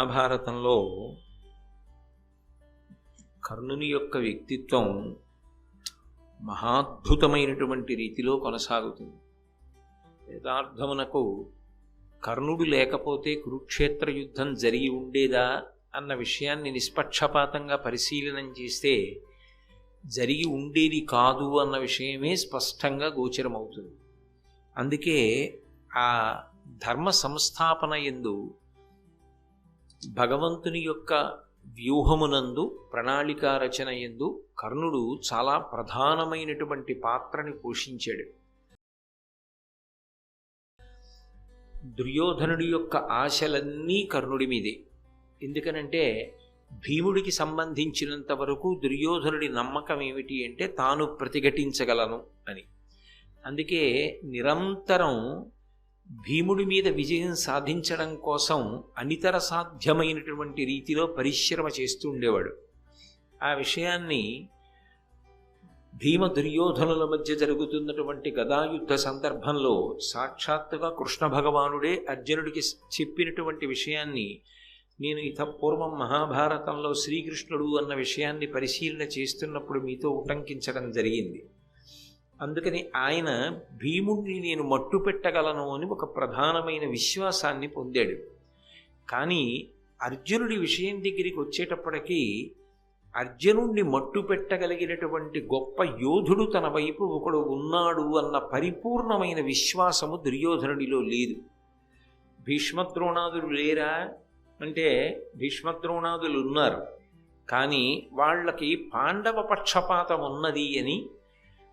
మహాభారతంలో కర్ణుని యొక్క వ్యక్తిత్వం మహాద్భుతమైనటువంటి రీతిలో కొనసాగుతుంది. యథార్థమునకు కర్ణుడు లేకపోతే కురుక్షేత్ర యుద్ధం జరిగి ఉండేదా అన్న విషయాన్ని నిష్పక్షపాతంగా పరిశీలనం చేస్తే జరిగి ఉండేది కాదు అన్న విషయమే స్పష్టంగా గోచరమవుతుంది. అందుకే ఆ ధర్మ సంస్థాపన ఎందు భగవంతుని యొక్క వ్యూహమునందు ప్రణాళిక రచన ఎందు కర్ణుడు చాలా ప్రధానమైనటువంటి పాత్రని పోషించాడు. దుర్యోధనుడి యొక్క ఆశలన్నీ కర్ణుడి మీదే. ఎందుకనంటే భీముడికి సంబంధించినంత వరకు దుర్యోధనుడి నమ్మకం ఏమిటి అంటే తాను ప్రతిఘటించగలను అని. అందుకే నిరంతరం భీముడి మీద విజయం సాధించడం కోసం అనితర సాధ్యమైనటువంటి రీతిలో పరిశ్రమ చేస్తూ ఉండేవాడు. ఆ విషయాన్ని భీమ దుర్యోధనుల మధ్య జరుగుతున్నటువంటి గదాయుద్ధ సందర్భంలో సాక్షాత్తుగా కృష్ణ భగవానుడే అర్జునుడికి చెప్పినటువంటి విషయాన్ని నేను ఇత పూర్వం మహాభారతంలో శ్రీకృష్ణుడు అన్న విషయాన్ని పరిశీలన చేస్తున్నప్పుడు మీతో ఉటంకించడం జరిగింది. అందుకని ఆయన భీముడిని నేను మట్టు పెట్టగలను అని ఒక ప్రధానమైన విశ్వాసాన్ని పొందాడు. కానీ అర్జునుడి విషయం దగ్గరికి వచ్చేటప్పటికీ అర్జునుడిని మట్టు పెట్టగలిగినటువంటి గొప్ప యోధుడు తన వైపు ఒకడు ఉన్నాడు అన్న పరిపూర్ణమైన విశ్వాసము దుర్యోధనుడిలో లేదు. భీష్మద్రోణాదులు లేరా? అంటే భీష్మద్రోణాదులు ఉన్నారు. కానీ వాళ్ళకి పాండవ పక్షపాతం ఉన్నది అని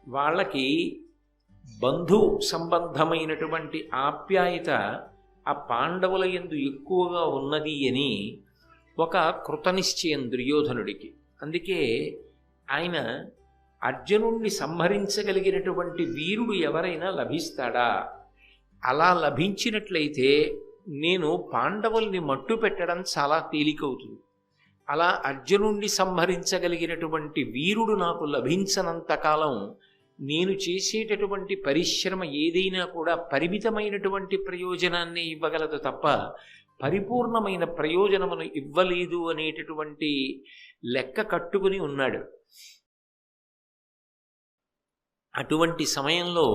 వాళ్ళకి బంధు సంబంధమైనటువంటి ఆప్యాయత ఆ పాండవుల ఎందు ఎక్కువగా ఉన్నది అని ఒక కృతనిశ్చయం దుర్యోధనుడికి. అందుకే ఆయన అర్జునుణ్ణి సంహరించగలిగినటువంటి వీరుడు ఎవరైనా లభిస్తాడా? అలా లభించినట్లయితే నేను పాండవుల్ని మట్టు పెట్టడం చాలా తేలికవుతుంది. అలా అర్జునుణ్ణి సంహరించగలిగినటువంటి వీరుడు నాకు లభించనంతకాలం నేను చేసేటటువంటి పరిశ్రమ ఏదైనా కూడా పరిమితమైనటువంటి ప్రయోజనాన్ని ఇవ్వగలదు తప్ప పరిపూర్ణమైన ప్రయోజనమును ఇవ్వలేదు అనేటటువంటి లెక్క కట్టుకుని ఉన్నాడు. అటువంటి సమయంలో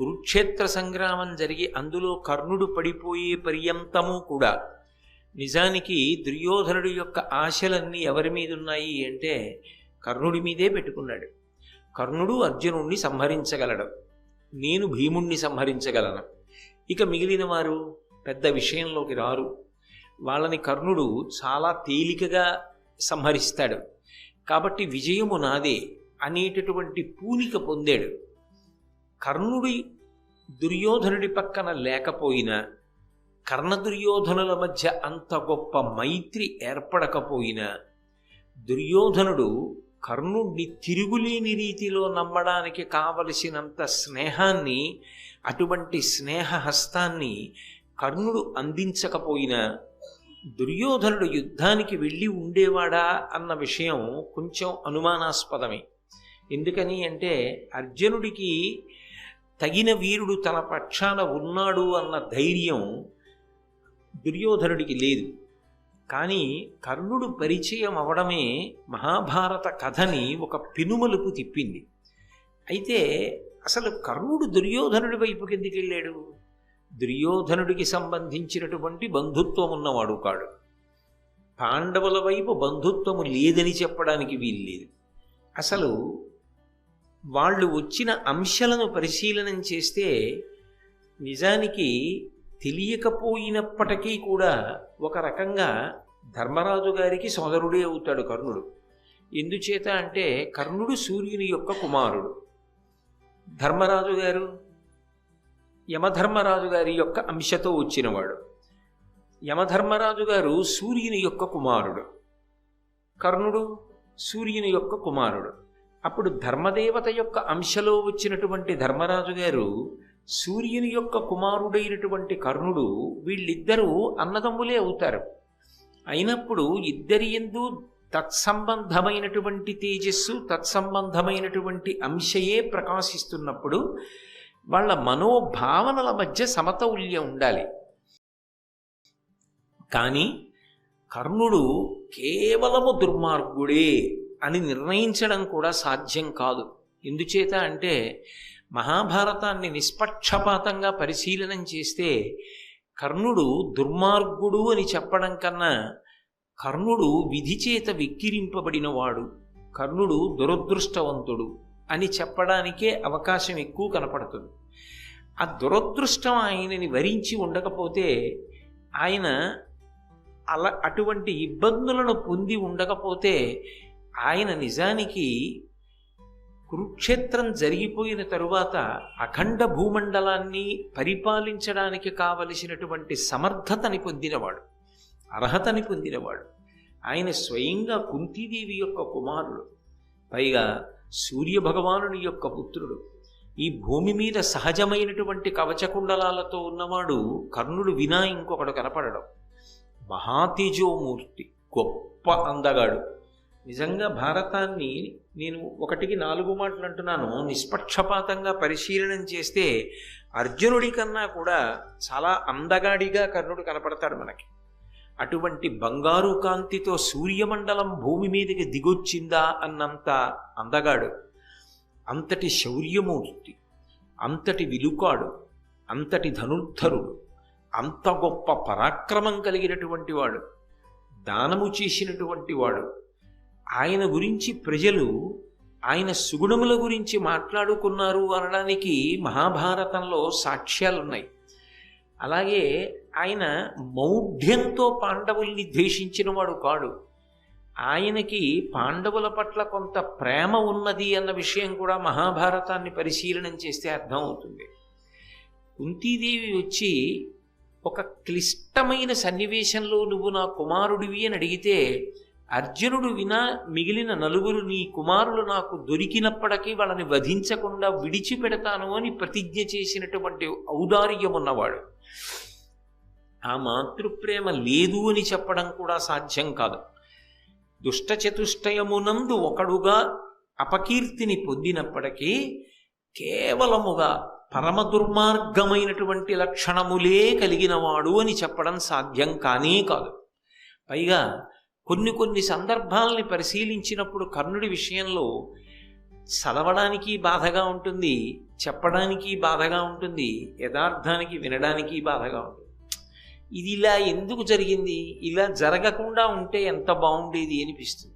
కురుక్షేత్ర సంగ్రామం జరిగి అందులో కర్ణుడు పడిపోయే పర్యంతము కూడా నిజానికి దుర్యోధనుడి యొక్క ఆశలన్నీ ఎవరి మీద ఉన్నాయి అంటే కర్ణుడి మీదే పెట్టుకున్నాడు. కర్ణుడు అర్జునుణ్ణి సంహరించగలడు. నేను భీముణ్ణి సంహరించగలను. ఇక మిగిలిన వారు పెద్ద విషయంలోకి రారు. వాళ్ళని కర్ణుడు చాలా తేలికగా సంహరిస్తాడు. కాబట్టి విజయము నాదే అనేటటువంటి పూనిక పొందాడు. కర్ణుడి దుర్యోధనుడి పక్కన లేకపోయినా కర్ణ దుర్యోధనుల మధ్య అంత గొప్ప మైత్రి ఏర్పడకపోయినా దుర్యోధనుడు కర్ణుడిని తిరుగులేని రీతిలో నమ్మడానికి కావలసినంత స్నేహాన్ని అటువంటి స్నేహ హస్తాన్ని కర్ణుడు అందించకపోయినా దుర్యోధనుడు యుద్ధానికి వెళ్ళి ఉండేవాడా అన్న విషయం కొంచెం అనుమానాస్పదమే. ఎందుకని అంటే అర్జునుడికి తగిన వీరుడు తన పక్షాన ఉన్నాడు అన్న ధైర్యం దుర్యోధనుడికి లేదు. కానీ కర్ణుడు పరిచయం అవడమే మహాభారత కథని ఒక పెనుమలుపు తిప్పింది. అయితే అసలు కర్ణుడు దుర్యోధనుడి వైపుకి ఎందుకు వెళ్ళాడు? దుర్యోధనుడికి సంబంధించినటువంటి బంధుత్వం ఉన్నవాడు కాడు. పాండవుల వైపు బంధుత్వము లేదని చెప్పడానికి వీల్లేదు. అసలు వాళ్ళు వచ్చిన అంశాలను పరిశీలనం చేస్తే నిజానికి తెలియకపోయినప్పటికీ కూడా ఒక రకంగా ధర్మరాజు గారికి సోదరుడే అవుతాడు కర్ణుడు. ఎందుచేత అంటే కర్ణుడు సూర్యుని యొక్క కుమారుడు. ధర్మరాజు గారు యమధర్మరాజు గారి యొక్క అంశతో వచ్చినవాడు. యమధర్మరాజు గారు సూర్యుని యొక్క కుమారుడు. కర్ణుడు సూర్యుని యొక్క కుమారుడు. అప్పుడు ధర్మదేవత యొక్క అంశలో వచ్చినటువంటి ధర్మరాజు గారు సూర్యుని యొక్క కుమారుడైనటువంటి కర్ణుడు వీళ్ళిద్దరూ అన్నదమ్ములే అవుతారు. అయినప్పుడు ఇద్దరి ఎందు తత్సంబంధమైనటువంటి తేజస్సు తత్సంబంధమైనటువంటి అంశయే ప్రకాశిస్తున్నప్పుడు వాళ్ళ మనోభావనల మధ్య సమతౌల్యం ఉండాలి. కానీ కర్ణుడు కేవలము దుర్మార్గుడే అని నిర్ణయించడం కూడా సాధ్యం కాదు. ఎందుచేత అంటే మహాభారతాన్ని నిష్పక్షపాతంగా పరిశీలనం చేస్తే కర్ణుడు దుర్మార్గుడు అని చెప్పడం కన్నా కర్ణుడు విధి చేత విక్కిరింపబడినవాడు. కర్ణుడు దురదృష్టవంతుడు అని చెప్పడానికే అవకాశం ఎక్కువ కనపడుతుంది. ఆ దురదృష్టం ఆయనని వరించి ఉండకపోతే ఆయన అలా అటువంటి ఇబ్బందులను పొంది ఉండకపోతే ఆయన నిజానికి కురుక్షేత్రం జరిగిపోయిన తరువాత అఖండ భూమండలాన్ని పరిపాలించడానికి కావలసినటువంటి సమర్థతని పొందినవాడు అర్హతని పొందినవాడు. ఆయన స్వయంగా కుంతీదేవి యొక్క కుమారుడు పైగా సూర్యభగవానుని యొక్క పుత్రుడు. ఈ భూమి మీద సహజమైనటువంటి కవచకుండలాలతో ఉన్నవాడు కర్ణుడు వినా ఇంకొకడు కనపడడం. మహాతేజోమూర్తి గొప్ప అందగాడు. నిజంగా భారతాన్ని నేను ఒకటికి నాలుగు మాటలు అంటున్నాను. నిష్పక్షపాతంగా పరిశీలనం చేస్తే అర్జునుడి కన్నా కూడా చాలా అందగాడిగా కర్ణుడు కనపడతాడు మనకి. అటువంటి బంగారు కాంతితో సూర్యమండలం భూమి మీదకి దిగొచ్చిందా అన్నంత అందగాడు. అంతటి శౌర్యమూర్తి అంతటి విలుకాడు అంతటి ధనుర్ధరుడు అంత గొప్ప పరాక్రమం కలిగినటువంటి వాడు దానము చేసినటువంటి వాడు ఆయన గురించి ప్రజలు ఆయన సుగుణముల గురించి మాట్లాడుకున్నారు అనడానికి మహాభారతంలో సాక్ష్యాలున్నాయి. అలాగే ఆయన మౌఢ్యంతో పాండవుల్ని ద్వేషించిన వాడు కాడు. ఆయనకి పాండవుల పట్ల కొంత ప్రేమ ఉన్నది అన్న విషయం కూడా మహాభారతాన్ని పరిశీలనం చేస్తే అర్థమవుతుంది. కుంతీదేవి వచ్చి ఒక క్లిష్టమైన సన్నివేశంలో నువ్వు నా కుమారుడివి అని అడిగితే అర్జునుడు వినా మిగిలిన నలుగురు నీ కుమారులు నాకు దొరికినప్పటికీ వాళ్ళని వధించకుండా విడిచిపెడతాను అని ప్రతిజ్ఞ చేసినటువంటి ఔదార్యం ఉన్నవాడు ఆ మాతృప్రేమ లేదు అని చెప్పడం కూడా సాధ్యం కాదు. దుష్టచతుష్టయమునందు ఒకడుగా అపకీర్తిని పొందినప్పటికీ కేవలముగా పరమ దుర్మార్గమైనటువంటి లక్షణములే కలిగినవాడు అని చెప్పడం సాధ్యం కానే కాదు. పైగా కొన్ని కొన్ని సందర్భాలని పరిశీలించినప్పుడు కర్ణుడి విషయంలో చదవడానికి బాధగా ఉంటుంది చెప్పడానికి బాధగా ఉంటుంది యథార్థానికి వినడానికి బాధగా ఉంటుంది. ఇది ఇలా ఎందుకు జరిగింది? ఇలా జరగకుండా ఉంటే ఎంత బాగుండేది అనిపిస్తుంది.